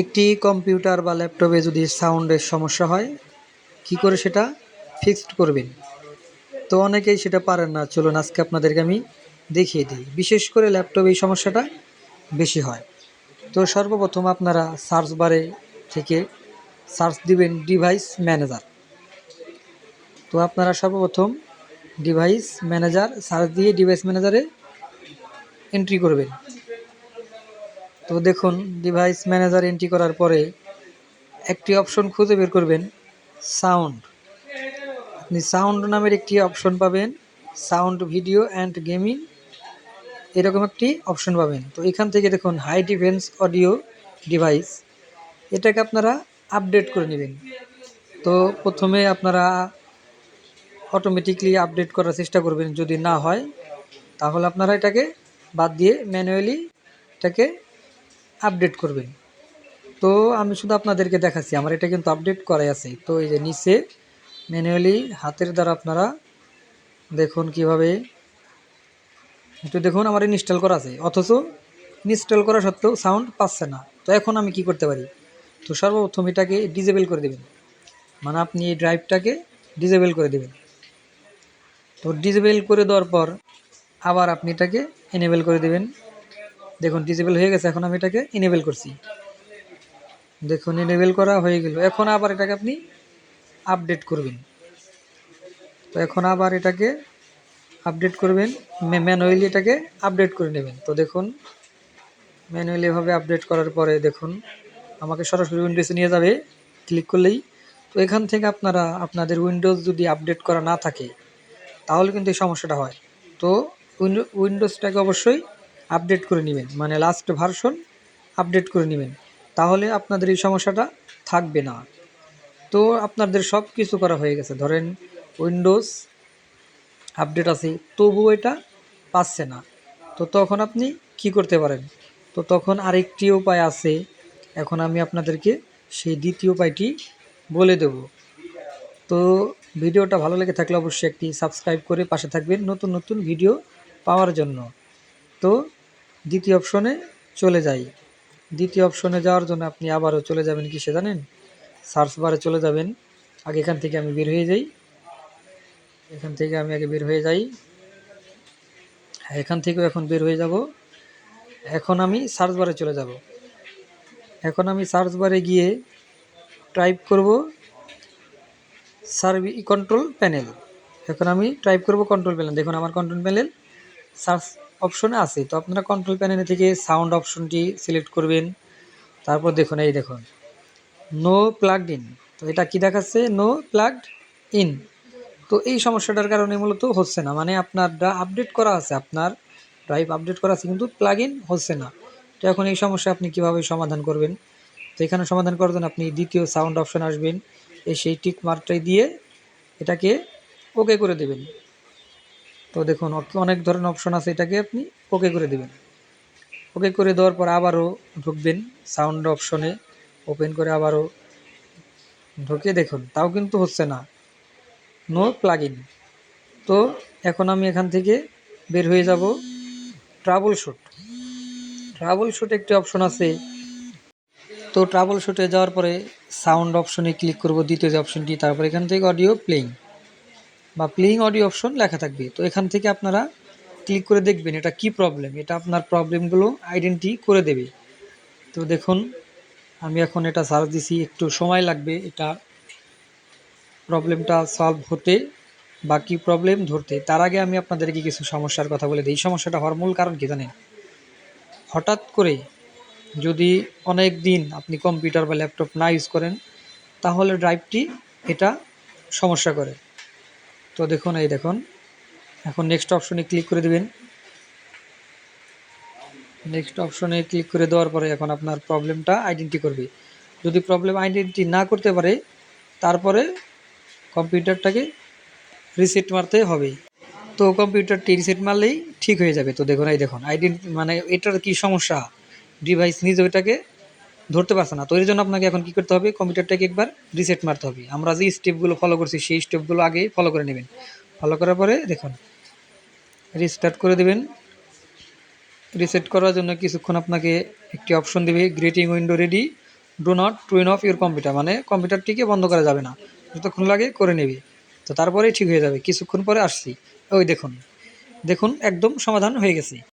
একটি কম্পিউটার বা ল্যাপটপে যদি সাউন্ডের সমস্যা হয়, কি করে সেটা ফিক্সড করবেন? তো অনেকেই সেটা পারেন না। চলুন আজকে আপনাদেরকে আমি দেখিয়ে দিই। বিশেষ করে ল্যাপটপে এই সমস্যাটা বেশি হয়। তো সর্বপ্রথম আপনারা সার্চ বারে থেকে সার্চ দিবেন ডিভাইস ম্যানেজার। তো আপনারা সর্বপ্রথম ডিভাইস ম্যানেজার সার্চ দিয়ে ডিভাইস ম্যানেজারে এন্ট্রি করবেন। তো দেখুন ডিভাইস ম্যানেজার এন্ট্রি করার পরে একটি অপশন খুঁজে বের করবেন সাউন্ড আপনি সাউন্ড নামের একটি অপশন পাবেন সাউন্ড ভিডিও অ্যান্ড গেমিং এরকম একটি অপশন পাবেন। তো এখান থেকে দেখুন হাই ডিফেন্স অডিও ডিভাইস এটাকে আপনারা আপডেট করে নেবেন। তো প্রথমে আপনারা অটোমেটিকলি আপডেট করার চেষ্টা করবেন, যদি না হয়, তাহলে আপনারা এটাকে বাদ দিয়ে ম্যানুয়ালি এটাকে আপডেট করবেন তো আমি শুধু আপনাদেরকে দেখাচ্ছি, আমার এটা কিন্তু আপডেট করাই আছে। তো এই যে নিচে ম্যানুয়ালি হাতের দ্বারা আপনারা দেখুন কীভাবে, একটু দেখুন আমার ইনস্টল করা আছে। অথচ ইনস্টল করা সত্ত্বেও সাউন্ড পাচ্ছে না। তো এখন আমি কি করতে পারি? তো সর্বপ্রথম এটাকে ডিজেবল করে দেবেন। মানে আপনি এই ড্রাইভটাকে ডিজেবল করে দেবেন। তো ডিজেবল করে দেওয়ার পর আবার আপনি এটাকে এনেবেল করে দেবেন। দেখুন ডিজেবল হয়ে গেছে, এখন আমি এটাকে এনেবেল করছি। দেখুন এনেবেল করা হয়ে গেল। এখন আবার এটাকে আপনি আপডেট করবেন। তো এখন আবার এটাকে আপডেট করবেন ম্যানুয়ালি এটাকে আপডেট করে নেবেন। তো দেখুন ম্যানুয়ালি এভাবে আপডেট করার পরে দেখুন, আমাকে সরাসরি উইন্ডোজে নিয়ে যাবে ক্লিক করলেই। তো এখান থেকে আপনারা, আপনাদের উইন্ডোজ যদি আপডেট করা না থাকে, তাহলে কিন্তু এই সমস্যাটা হয়। তো উইন্ডো উইন্ডোজটাকে অবশ্যই আপডেট করে নেবেন। মানে লাস্ট ভার্সন আপডেট করে নেবেন। তাহলে আপনাদের এই সমস্যাটা থাকবে না। তো আপনাদের সব কিছু করা হয়ে গেছে। ধরেন উইন্ডোজ আপডেট আছে, তবুও এটা পাচ্ছে না। তো তখন আপনি কি করতে পারেন? তো তখন আরেকটি উপায় আছে। এখন আমি আপনাদেরকে সেই দ্বিতীয় উপায়টি বলে দেব। তো ভিডিওটা ভালো লেগে থাকলে অবশ্যই একটি সাবস্ক্রাইব করে পাশে থাকবেন নতুন নতুন ভিডিও পাওয়ার জন্য। তো দ্বিতীয় অপশনে চলে যাই। দ্বিতীয় অপশনে যাওয়ার জন্য আপনি আবারও চলে যাবেন কিসে জানেন? সার্চ বারে চলে যাবেন। আগে এখান থেকে আমি বের হয়ে যাই। এখান থেকে আমি আগে বের হয়ে যাই। হ্যাঁ, এখান থেকেও এখন বের হয়ে যাব। এখন আমি সার্চ বারে চলে যাব। এখন আমি সার্চ বারে গিয়ে টাইপ করব সার্ভি কন্ট্রোল প্যানেল। এখন আমি টাইপ করব কন্ট্রোল প্যানেল। দেখুন আমার কন্ট্রোল প্যানেল সার্চ অপশনে আছে। তো আপনারা কন্ট্রোল প্যানেল থেকে সাউন্ড অপশনটি সিলেক্ট করবেন। তারপর দেখুন, এই দেখুন। নো প্লাগড ইন তো এটা কি দেখাচ্ছে? নো প্লাগড ইন তো এই সমস্যাটার কারণে মূলত হচ্ছে না। মানে আপনার আপডেট করা আছে, আপনার ড্রাইভ আপডেট করা আছে, কিন্তু প্লাগ ইন হচ্ছে না। তো এখন এই সমস্যা আপনি কীভাবে সমাধান করবেন? তো এখানে সমাধান করার জন্য আপনি দ্বিতীয় সাউন্ড অপশন আসবেন। এই সেই টিক মার্কটাই দিয়ে এটাকে ওকে করে দেবেন। তো দেখুন অনেক ধরনের অপশন আছে এটাকে আপনি ওকে করে দেবেন। ওকে করে দেওয়ার পর আবারও ঢুকবেন সাউন্ড অপশনে ওপেন করে আবারও ঢুকে দেখুন, তাও কিন্তু হচ্ছে না। নো প্লাগ তো এখন আমি এখান থেকে বের হয়ে যাব ট্রাবল শ্যুট ট্রাবল শ্যুট একটি অপশন আছে। তো ট্রাবল শ্যুটে যাওয়ার পরে সাউন্ড অপশনে ক্লিক করব, দ্বিতীয় যে অপশনটি তারপর এখান থেকে অডিও প্লেইং বা প্লেইং অডিও অপশন লেখা থাকবে। তো এখান থেকে আপনারা ক্লিক করে দেখবেন এটা কি প্রবলেম এটা আপনার প্রবলেমগুলো আইডেন্টি করে দেবে। তো দেখুন, আমি এখন এটা সার্চ দিছি, একটু সময় লাগবে এটা প্রবলেমটা সলভ হতে বা কী প্রবলেম ধরতে। তার আগে আমি আপনাদেরকে কিছু সমস্যার কথা বলে দিই। এই সমস্যাটা হওয়ার মূল কারণ কি জানেন? হঠাৎ করে যদি অনেক দিন আপনি কম্পিউটার বা ল্যাপটপ না ইউজ করেন, তাহলে ড্রাইভটি এটা সমস্যা করে। তো দেখুন, এই দেখুন। এখন নেক্সট অপশনে ক্লিক করে দেবেন। নেক্সট অপশনে ক্লিক করে দেওয়ার পরে এখন আপনার প্রবলেমটা আইডেন্টি করবে। যদি প্রবলেম আইডেন্টি না করতে পারে, তারপরে কম্পিউটারটাকে রিসেট মারতে হবে। তো কম্পিউটারটি রিসেট মারলেই ঠিক হয়ে যাবে। তো দেখুন, এই দেখুন আইডেন্টি মানে এটার কি সমস্যা? ডিভাইস নিজে ওইটাকে ধরতে পারছে না। তো এর জন্য আপনাকে এখন কি করতে হবে? কম্পিউটারটাকে একবার রিসেট মারতে হবে। আমরা যে স্টেপগুলো ফলো করছি, সেই স্টেপগুলো আগে ফলো করে নেবেন। ফলো করার পরে দেখুন রিস্টার্ট করে দেবেন। রিসেট করার জন্য কিছুক্ষণ আপনাকে একটি অপশন দেবে greeting window ready do not turn off your computer মানে কম্পিউটারটিকে বন্ধ করা যাবে না। যতক্ষণ লাগে করে নেবে। তো তারপরেই ঠিক হয়ে যাবে। কিছুক্ষণ পরে আসছি। ওই দেখুন দেখুন, একদম সমাধান হয়ে গেছে।